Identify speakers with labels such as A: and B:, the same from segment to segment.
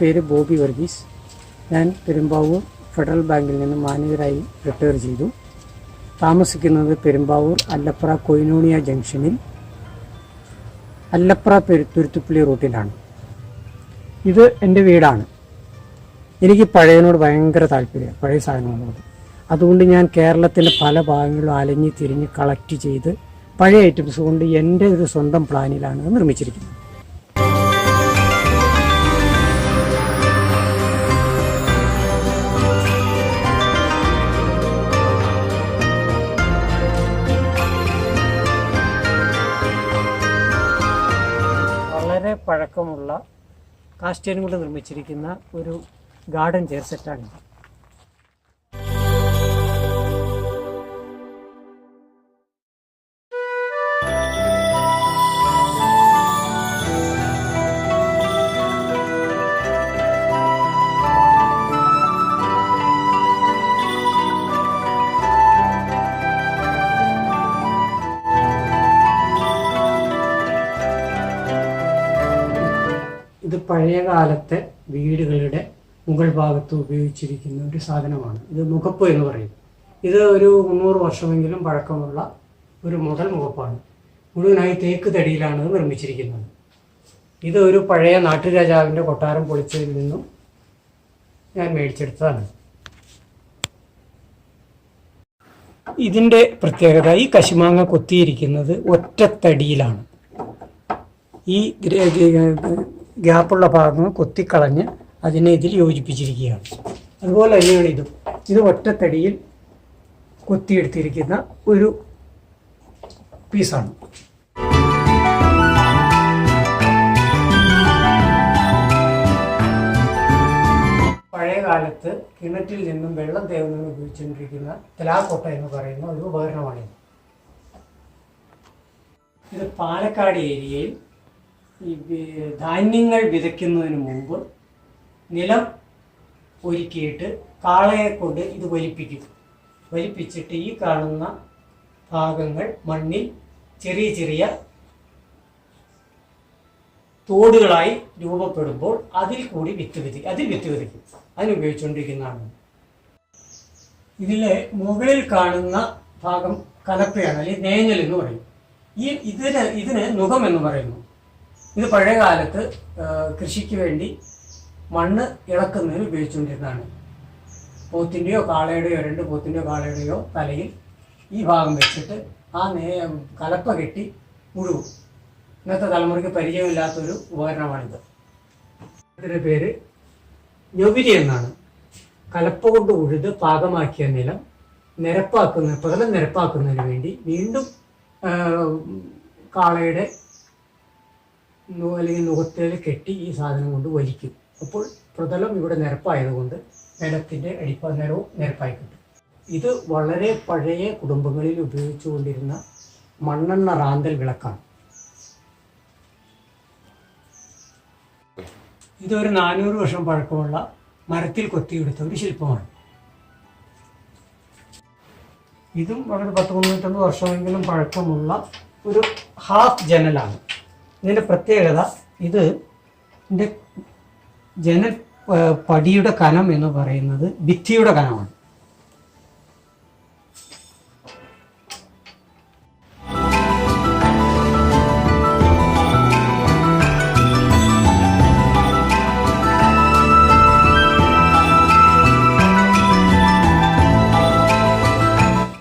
A: പേര് ബോബി വർഗീസ്. ഞാൻ പെരുമ്പാവൂർ ഫെഡറൽ ബാങ്കിൽ നിന്ന് മാനേജറായി റിട്ടയർ ചെയ്തു. താമസിക്കുന്നത് പെരുമ്പാവൂർ അല്ലപ്ര കൊയിനോണിയ ജംഗ്ഷനിൽ അല്ലപ്ര പെരു തുരുത്തുപ്പള്ളി റൂട്ടിലാണ്. ഇത് എന്റെ വീടാണ്. എനിക്ക് പഴയതിനോട് ഭയങ്കര താല്പര്യം പഴയ സാധനങ്ങളോട് അതുകൊണ്ട് ഞാൻ കേരളത്തിന്റെ പല ഭാഗങ്ങളിലും അലഞ്ഞ് തിരിഞ്ഞ് കളക്ട് ചെയ്ത് പഴയ ഐറ്റംസ് കൊണ്ട് എന്റെ ഒരു സ്വന്തം പ്ലാനിലാണ് നിർമ്മിച്ചിരിക്കുന്നത്. പഴക്കമുള്ള കാസ്റ്റേനും കൊണ്ട് നിർമ്മിച്ചിരിക്കുന്ന ഒരു ഗാർഡൻ ചെയർ സെറ്റാണ് ഇത് പഴയ കാലത്തെ വീടുകളുടെ മുകൾ ഭാഗത്ത് ഉപയോഗിച്ചിരിക്കുന്ന ഒരു സാധനമാണ്. ഇത് മുഖപ്പ് എന്ന് പറയും. ഇത് ഒരു മുന്നൂറ് വർഷമെങ്കിലും പഴക്കമുള്ള ഒരു മോഡൽ മുഖപ്പാണ്. മുഴുവനായി തേക്ക് തടിയിലാണ് ഇത് നിർമ്മിച്ചിരിക്കുന്നത്. ഇത് ഒരു പഴയ നാട്ടുരാജാവിന്റെ കൊട്ടാരം പൊളിച്ചതിൽ നിന്നും ഞാൻ മേടിച്ചെടുത്തതാണ്. ഇതിന്റെ പ്രത്യേകത ഈ കശുമാങ്ങ കൊത്തിയിരിക്കുന്നത് ഒറ്റത്തടിയിലാണ്. ഈ ഗ്യാപ്പുള്ള ഭാഗങ്ങൾ കൊത്തിക്കളഞ്ഞ് അതിനെ ഇതിൽ യോജിപ്പിച്ചിരിക്കുകയാണ്. അതുപോലെ തന്നെയാണ് ഇതും. ഇത് ഒറ്റത്തടിയിൽ കൊത്തിയെടുത്തിരിക്കുന്ന ഒരു പീസാണ്. പഴയ കാലത്ത് കിണറ്റിൽ നിന്നും വെള്ളം തേവുന്നതിന് ഉപയോഗിച്ചുകൊണ്ടിരിക്കുന്ന തലാക്കൊട്ട എന്ന് പറയുന്ന ഒരു ഉപകരണമാണിത്. ഇത് പാലക്കാട് ഏരിയയിൽ ഈ ധാന്യങ്ങൾ വിതയ്ക്കുന്നതിന് മുമ്പ് നിലം ഒരുക്കിയിട്ട് കാളയെ കൊണ്ട് ഇത് വലിപ്പിക്കും. വലിപ്പിച്ചിട്ട് ഈ കാണുന്ന ഭാഗങ്ങൾ മണ്ണിൽ ചെറിയ ചെറിയ തോടുകളായി രൂപപ്പെടുമ്പോൾ അതിൽ കൂടി വിത്ത് വിതി അതിൽ വിത്ത് വിതയ്ക്കും. അതിനുപയോഗിച്ചുകൊണ്ടിരിക്കുന്നതാണ് ഇതിലെ മുകളിൽ കാണുന്ന ഭാഗം കലപ്പയാണ് അല്ലെങ്കിൽ നേഞ്ഞൽ എന്ന് പറയും. ഈ ഇതിന് ഇതിന് നുഖം എന്ന് പറയുന്നു. ഇത് പഴയ കാലത്ത് കൃഷിക്ക് വേണ്ടി മണ്ണ് ഇളക്കുന്നതിന് ഉപയോഗിച്ചുകൊണ്ടിരുന്നതാണ്. പോത്തിന്റെയോ കാളയുടെയോ രണ്ട് പോത്തിന്റെയോ കാളയുടെയോ തലയിൽ ഈ ഭാഗം വെച്ചിട്ട് ആ നേ കലപ്പ കെട്ടി മുഴുവും ഇന്നത്തെ തലമുറയ്ക്ക് പരിചയമില്ലാത്തൊരു ഉപകരണമാണിത്. ഇതിന്റെ പേര് ഞൊവിരി എന്നാണ്. കലപ്പ കൊണ്ട് ഉഴുത് പാകമാക്കിയ നിലം നിരപ്പാക്കുന്ന പ്രതലം നിരപ്പാക്കുന്നതിന് വേണ്ടി വീണ്ടും കാളയുടെ അല്ലെങ്കിൽ നുഖത്തേൽ കെട്ടി ഈ സാധനം കൊണ്ട് വലിക്കും. അപ്പോൾ പ്രതലം ഇവിടെ നിരപ്പായതുകൊണ്ട് നിലത്തിന്റെ അടിപ്പ നിലവും നിരപ്പായി കിട്ടും. ഇത് വളരെ പഴയ കുടുംബങ്ങളിൽ ഉപയോഗിച്ചുകൊണ്ടിരുന്ന മണ്ണെണ്ണ റാന്തൽ വിളക്കാണ്. ഇതൊരു നാനൂറ് വർഷം പഴക്കമുള്ള മരത്തിൽ കൊത്തിയെടുത്ത ഒരു ശില്പമാണ്. ഇതും വളരെ പത്ത് മുന്നൂറ്റമ്പത് വർഷമെങ്കിലും പഴക്കമുള്ള ഒരു ഹാഫ് ജനലാണ്. ഇതിന്റെ പ്രത്യേകത ഇത് ജനൽ പടിയുടെ കനം എന്ന് പറയുന്നത് ഭിത്തിയുടെ കനമാണ്.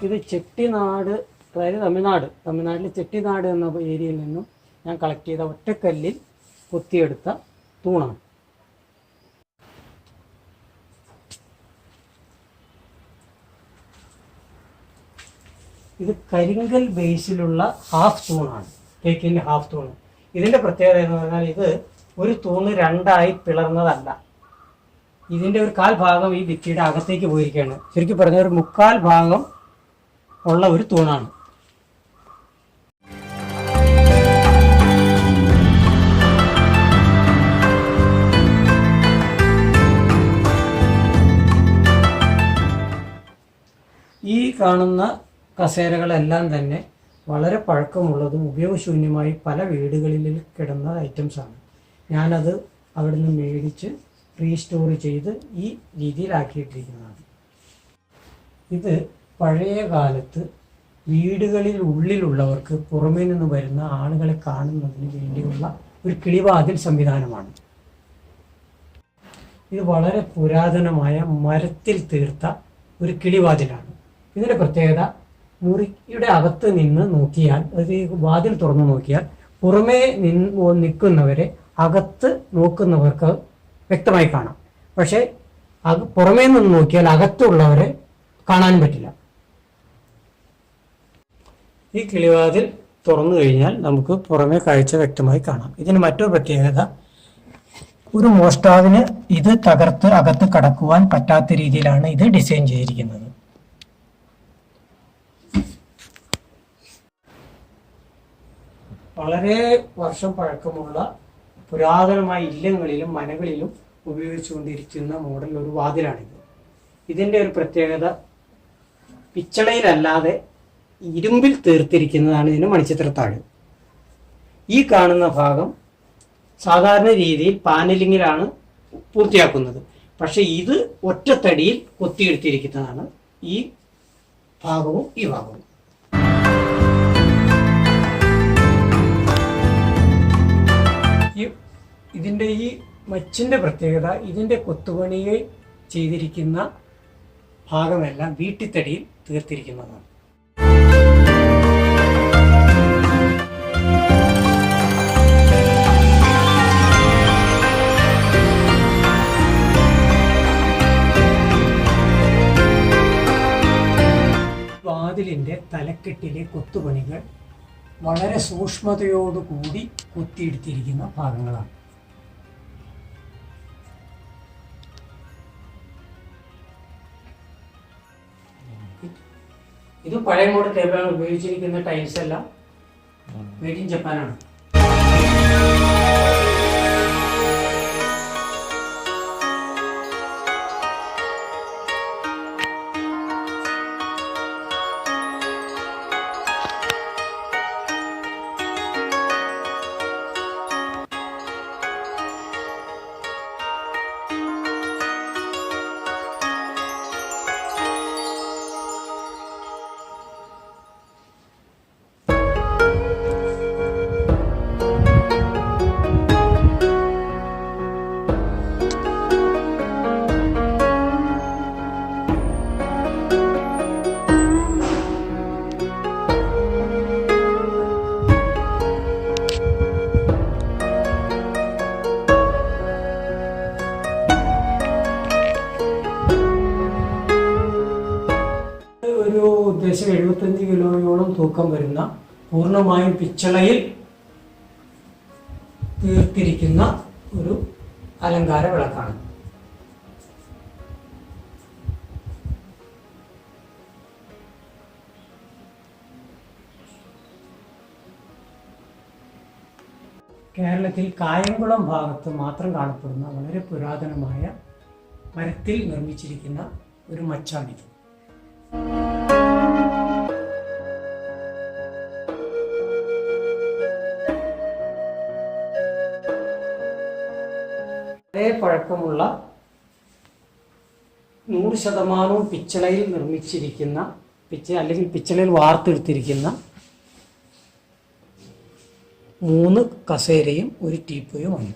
A: ഇത് ചെട്ടിനാട് അതായത് തമിഴ്നാട് തമിഴ്നാട്ടിലെ ചെട്ടിനാട് എന്ന ഏരിയയിൽ നിന്നും ഞാൻ കളക്ട് ചെയ്ത ഒറ്റക്കല്ലിൽ കൊത്തിയെടുത്ത തൂണാണ്. ഇത് കരിങ്കൽ ബേസിലുള്ള ഹാഫ് തൂണാണ്. തേക്കിന്റെ ഹാഫ് തൂണ്. ഇതിന്റെ പ്രത്യേകത എന്ന് പറഞ്ഞാൽ ഇത് ഒരു തൂണ് രണ്ടായി പിളർന്നതല്ല. ഇതിന്റെ ഒരു കാൽ ഭാഗം ഈ ഭിത്തിയുടെ അകത്തേക്ക് പോയിരിക്കുകയാണ്. ശരിക്കും പറഞ്ഞ ഒരു മുക്കാൽ ഭാഗം ഉള്ള ഒരു തൂണാണ്. ഈ കാണുന്ന കസേരകളെല്ലാം തന്നെ വളരെ പഴക്കമുള്ളതും ഉപയോഗശൂന്യമായി പല വീടുകളിൽ കിടന്ന ഐറ്റംസാണ്. ഞാനത് അവിടെ നിന്ന് മേടിച്ച് റീസ്റ്റോർ ചെയ്ത് ഈ രീതിയിലാക്കിയിട്ടിരിക്കുന്നതാണ്. ഇത് പഴയ കാലത്ത് വീടുകളിൽ ഉള്ളിലുള്ളവർക്ക് പുറമേ നിന്ന് വരുന്ന ആളുകളെ കാണുന്നതിന് വേണ്ടിയുള്ള ഒരു കിളിവാതിൽ സംവിധാനമാണ്. ഇത് വളരെ പുരാതനമായ മരത്തിൽ തീർത്ത ഒരു കിളിവാതിലാണ്. ഇതിന്റെ പ്രത്യേകത മുറിയുടെ അകത്ത് നിന്ന് നോക്കിയാൽ വാതിൽ തുറന്നു നോക്കിയാൽ പുറമേ നിന്ന് നിൽക്കുന്നവരെ അകത്ത് നോക്കുന്നവർക്ക് വ്യക്തമായി കാണാം. പക്ഷേ അത് പുറമേ നിന്ന് നോക്കിയാൽ അകത്തുള്ളവരെ കാണാൻ പറ്റില്ല. ഈ കിളിവാതിൽ തുറന്നു കഴിഞ്ഞാൽ നമുക്ക് പുറമേ കാഴ്ച വ്യക്തമായി കാണാം. ഇതിന് മറ്റൊരു പ്രത്യേകത ഒരു മോഷ്ടാവിന് ഇത് തകർത്ത് അകത്ത് കടക്കുവാൻ പറ്റാത്ത രീതിയിലാണ് ഇത് ഡിസൈൻ ചെയ്തിരിക്കുന്നത്. വളരെ വർഷം പഴക്കമുള്ള പുരാതനമായ ഇല്ലങ്ങളിലും മനകളിലും ഉപയോഗിച്ചുകൊണ്ടിരിക്കുന്ന മോഡൽ ഒരു വാതിലാണിത്. ഇതിന്റെ ഒരു പ്രത്യേകത പിച്ചളയിലല്ലാതെ ഇരുമ്പിൽ തീർത്തിരിക്കുന്നതാണ് ഇതിന് മണിച്ചിത്രത്താഴ്. ഈ കാണുന്ന ഭാഗം സാധാരണ രീതിയിൽ പാനലിങ്ങിലാണ് പൂർത്തിയാക്കുന്നത്. പക്ഷെ ഇത് ഒറ്റത്തടിയിൽ കൊത്തിയെടുത്തിരിക്കുന്നതാണ്. ഈ ഭാഗവും ഈ ഭാഗവും. ഈ ഇതിന്റെ ഈ മച്ചിന്റെ പ്രത്യേകത ഇതിന്റെ കൊത്തുപണിയെ ചെയ്തിരിക്കുന്ന ഭാഗമെല്ലാം വീട്ടിത്തടിയിൽ തീർത്തിരിക്കുന്നതാണ്. വാതിലിന്റെ തലക്കെട്ടിലെ കൊത്തുപണികൾ വളരെ സൂക്ഷ്മതയോടുകൂടി കൊത്തിയെടുത്തിരിക്കുന്ന ഭാഗങ്ങളാണ്. ഇത് പഴയ മോഡൽ ടേബിളാണ് ഉപയോഗിച്ചിരിക്കുന്ന ടൈൽസ് എല്ലാം മെയ്ഡ് ഇൻ ജപ്പാനാണ് തൂക്കം വരുന്ന പൂർണമായും പിച്ചളയിൽ തീർത്തിരിക്കുന്ന ഒരു അലങ്കാര വിളക്കാണ്. കേരളത്തിൽ കായംകുളം ഭാഗത്ത് മാത്രം കാണപ്പെടുന്ന വളരെ പുരാതനമായ മരത്തിൽ നിർമ്മിച്ചിരിക്കുന്ന ഒരു മച്ചാണിത്. പഴക്കമുള്ള നൂറ് ശതമാനവും പിച്ചളയിൽ നിർമ്മിച്ചിരിക്കുന്ന പിച്ച അല്ലെങ്കിൽ പിച്ചളയിൽ വാർത്തെടുത്തിരിക്കുന്ന മൂന്ന് കസേരയും ഒരു ടീപ്പോയുമാണ്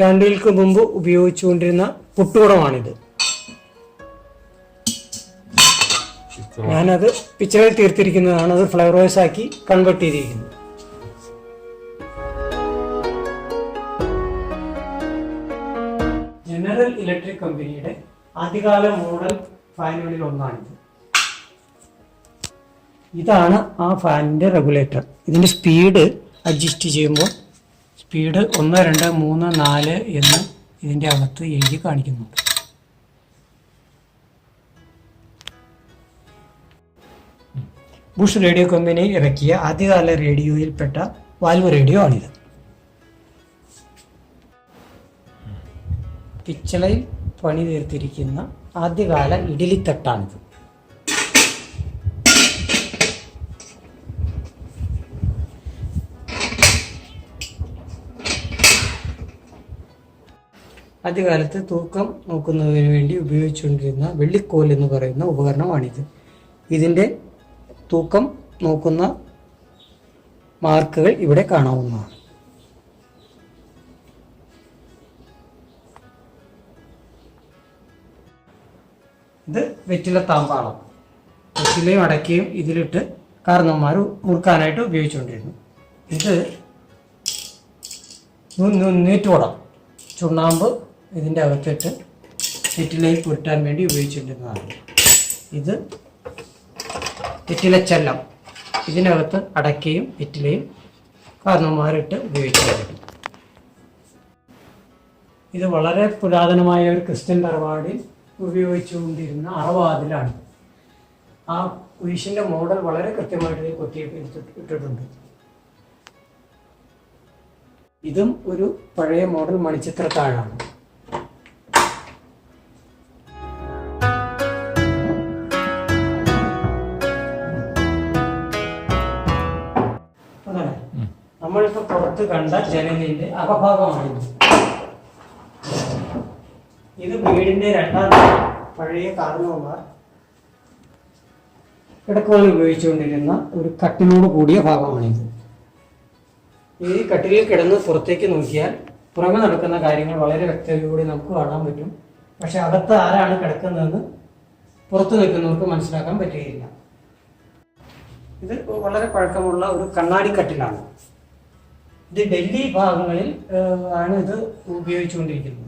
A: നൂറ്റാണ്ടുകൾക്ക് മുമ്പ് ഉപയോഗിച്ചുകൊണ്ടിരുന്ന പുട്ടുകുടമാണിത്. ഞാനത് പിച്ചറിൽ തീർത്തിരിക്കുന്നതാണ്. അത് ഫ്ലവറേഴ്സ് ആക്കി കൺവെർട്ട് ചെയ്തിരിക്കുന്നത് ജനറൽ ഇലക്ട്രിക് കമ്പനിയുടെ ആദ്യകാല മോഡൽ ഫാനുകളിൽ ഒന്നാണിത്. ഇതാണ് ആ ഫാനിന്റെ റെഗുലേറ്റർ ഇതിന്റെ സ്പീഡ് അഡ്ജസ്റ്റ് ചെയ്യുമ്പോൾ സ്പീഡ് ഒന്ന് രണ്ട് മൂന്ന് നാല് എന്ന് ഇതിന്റെ അകത്ത് എഴുതി കാണിക്കുന്നുണ്ട് ബുഷ് റേഡിയോ കമ്പനി ഇറക്കിയ ആദ്യകാല റേഡിയോയിൽപ്പെട്ട വാൽവ് റേഡിയോ ആണിത്. പിച്ചളയിൽ പണി തീർത്തിരിക്കുന്ന ആദ്യകാല ഇഡലിത്തട്ടാണിത് ആദ്യകാലത്ത് തൂക്കം നോക്കുന്നതിന് വേണ്ടി ഉപയോഗിച്ചുകൊണ്ടിരുന്ന വെള്ളിക്കോൽ എന്ന് പറയുന്ന ഉപകരണമാണിത്. ഇതിന്റെ തൂക്കം നോക്കുന്ന മാർക്കുകൾ ഇവിടെ കാണാവുന്നതാണ്. ഇത് വെറ്റില താമ്പാളം. വെറ്റിലയും അടയ്ക്കയും ഇതിലിട്ട് കാരണവന്മാർ മുറുക്കാനായിട്ട് ഉപയോഗിച്ചുകൊണ്ടിരുന്നു. ഇത് നൂ- നൂ- നീറ്റുകുടം ചുണ്ണാമ്പ് ഇതിന്റെ അകത്തിട്ട് വെറ്റിലയിൽ പുരട്ടാൻ വേണ്ടി ഉപയോഗിച്ചിരുന്നതാണ് ഇത് തെറ്റിലച്ചെല്ലാം ഇതിനകത്ത് അടയ്ക്കയും തെറ്റിലയും കാരണവന്മാരിട്ട് ഉപയോഗിച്ചിരുന്നു ഇത് വളരെ പുരാതനമായ ഒരു ക്രിസ്ത്യൻ തറവാടിൽ ഉപയോഗിച്ചുകൊണ്ടിരുന്ന അറവാതിലാണ്. ആ കുരിശിന്റെ മോഡൽ വളരെ കൃത്യമായിട്ട് കൊത്തിയിട്ട് ഇട്ടിട്ടുണ്ട്. ഇതും ഒരു പഴയ മോഡൽ മണിച്ചിത്രത്താഴാണ്. നമ്മളിപ്പോ പുറത്ത് കണ്ട ജനലിന്റെ അകഭാഗമാണിത് ഇത് വീടിന്റെ രണ്ടാം പഴയ കാരണവന്മാർ കിടക്കുവാൻ ഉപയോഗിച്ചുകൊണ്ടിരുന്ന ഒരു കട്ടിലോട് കൂടിയ ഭാഗമാണിത്. ഈ കട്ടിലിൽ കിടന്ന് പുറത്തേക്ക് നോക്കിയാൽ പുറമെ നടക്കുന്ന കാര്യങ്ങൾ വളരെ വ്യക്തതയോടെ നമുക്ക് കാണാൻ പറ്റും. പക്ഷെ അകത്ത് ആരാണ് കിടക്കുന്നതെന്ന് പുറത്തു നിൽക്കുന്നവർക്ക് മനസ്സിലാക്കാൻ പറ്റുകയില്ല. ഇത് വളരെ പഴക്കമുള്ള ഒരു കണ്ണാടി കട്ടിലാണ്. ഇത് ഡൽഹി ഭാഗങ്ങളിൽ ആണ് ഇത് ഉപയോഗിച്ചുകൊണ്ടിരിക്കുന്നത്.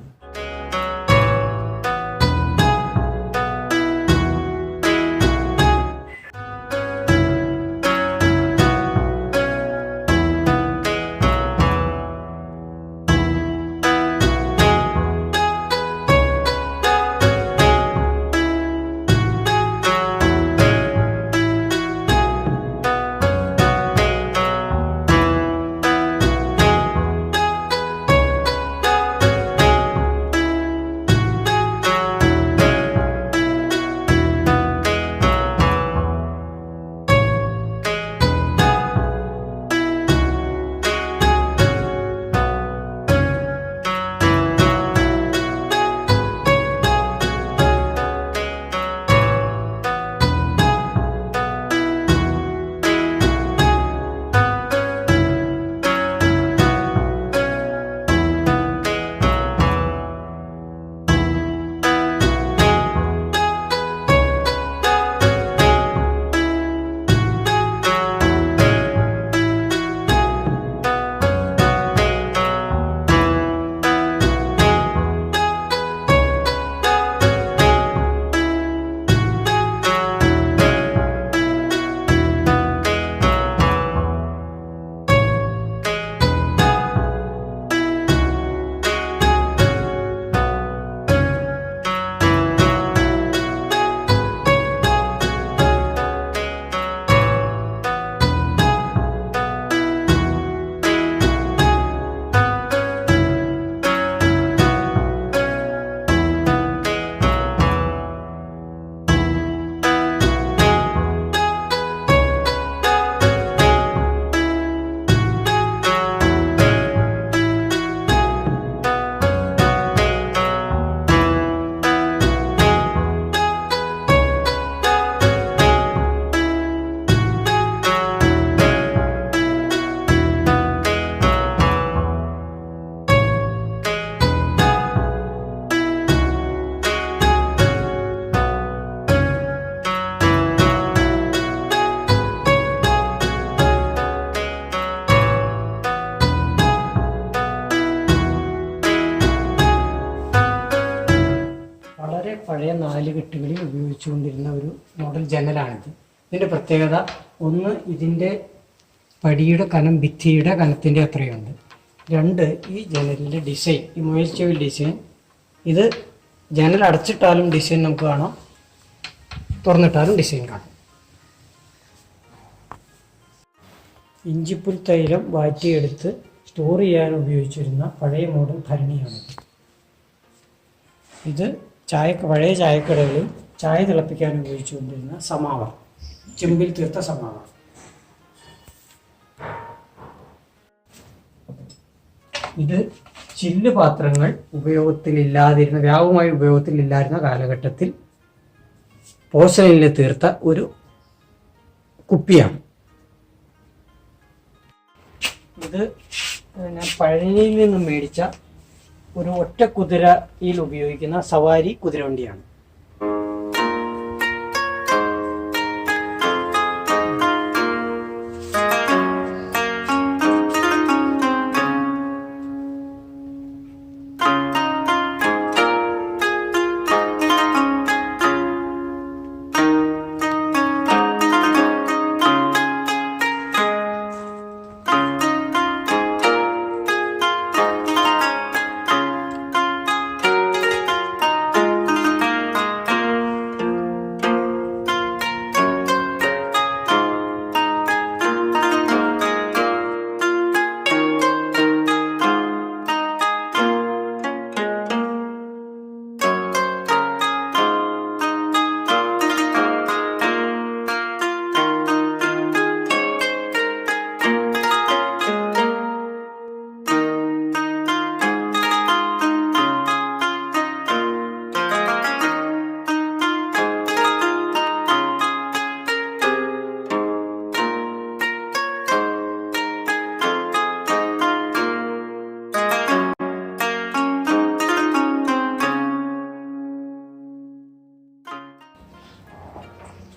A: പ്രത്യേകത? ഒന്ന് ഇതിന്റെ പടിയുടെ കനം ഭിത്തിയുടെ കനത്തിന്റെ അത്രയുണ്ട്. രണ്ട് ഈ ജനലിന്റെ ഡിസൈൻ ഈ മുയൽ ചെവിൽ ഡിസൈൻ. ഇത് ജനൽ അടച്ചിട്ടാലും ഡിസൈൻ നമുക്ക് കാണാം. തുറന്നിട്ടാലും ഡിസൈൻ കാണാം. ഇഞ്ചിപ്പുൽ തൈലം വാറ്റിയെടുത്ത് സ്റ്റോർ ചെയ്യാൻ ഉപയോഗിച്ചിരുന്ന പഴയ മോഡൽ ഭരണിയാണ് ഇത്. ചായ പഴയ ചായക്കടകളിൽ ചായ തിളപ്പിക്കാൻ ഉപയോഗിച്ചുകൊണ്ടിരുന്ന സമാവ ചെമ്പിൽ തീർത്ത സമ്മാനം. ഇത് ചില്ല് പാത്രങ്ങൾ ഉപയോഗത്തിലില്ലാതിരുന്ന വ്യാപകമായി ഉപയോഗത്തിലില്ലായിരുന്ന കാലഘട്ടത്തിൽ പോർസലനിൽ തീർത്ത ഒരു കുപ്പിയാണ്. ഇത് ഞാൻ പഴനിയിൽ നിന്നും മേടിച്ച ഒരു ഒറ്റ കുതിരയിൽ ഉപയോഗിക്കുന്ന സവാരി കുതിരവണ്ടിയാണ്.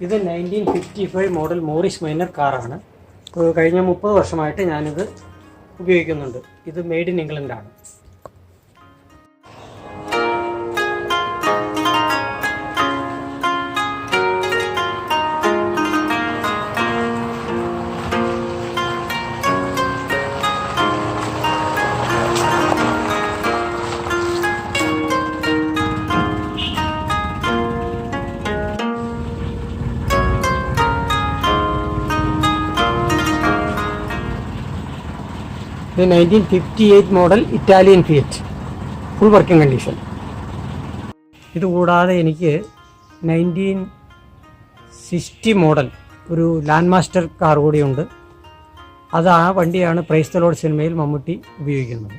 A: ഇത് nineteen fifty five model Morris Minor കാറാണ്. കഴിഞ്ഞ മുപ്പത് വർഷമായിട്ട് ഞാനിത് ഉപയോഗിക്കുന്നുണ്ട്. ഇത് മെയ്ഡ് ഇൻ ഇംഗ്ലണ്ടാണ് ഇത് nineteen fifty eight model Italian Fiat full working condition ഇതുകൂടാതെ എനിക്ക് നയന്റീൻ സിക്സ്റ്റി മോഡൽ ഒരു ലാൻഡ് മാസ്റ്റർ കാർ കൂടിയുണ്ട്. അത് ആ വണ്ടിയാണ് പ്രൈസ് തലോഡ് സിനിമയിൽ മമ്മൂട്ടി ഉപയോഗിക്കുന്നത്.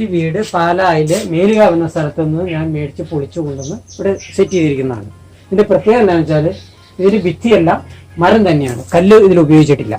A: ഈ വീട് പാലായിലെ മേലുകാവ് എന്ന സ്ഥലത്ത് നിന്ന് ഞാൻ മേടിച്ച് പൊളിച്ചു കൊണ്ടുവന്ന് ഇവിടെ സെറ്റ് ചെയ്തിരിക്കുന്നതാണ്. ഇതിന്റെ പ്രത്യേകത എന്താണെന്ന് വെച്ചാൽ ഇതൊരു ഭിത്തിയല്ല മരം തന്നെയാണ്. കല്ല് ഇതിൽ ഉപയോഗിച്ചിട്ടില്ല.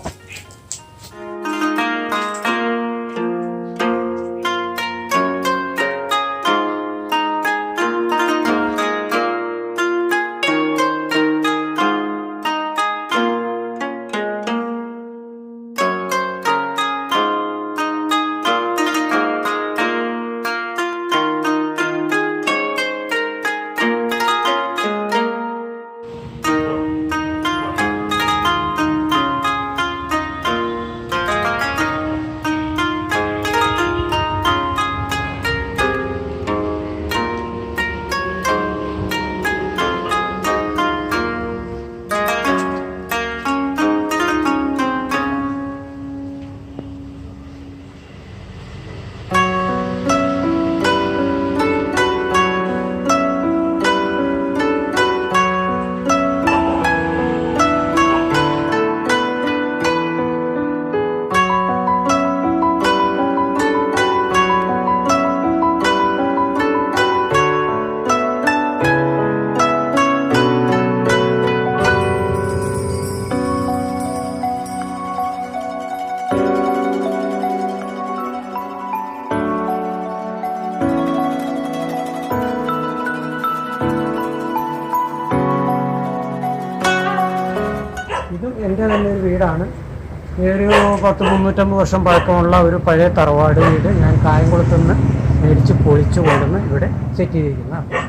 A: ഇതും എന്റെ തന്നെ ഒരു വീടാണ്. ഒരു പത്ത് മുന്നൂറ്റമ്പത് വർഷം പഴക്കമുള്ള ഒരു പഴയ തറവാട് വീട് ഞാൻ കായംകുളത്ത് നിന്ന് മേടിച്ച് പൊളിച്ചു കൊണ്ടുവന്ന് ഇവിടെ സെറ്റ് ചെയ്തിരിക്കുന്നതാണ്.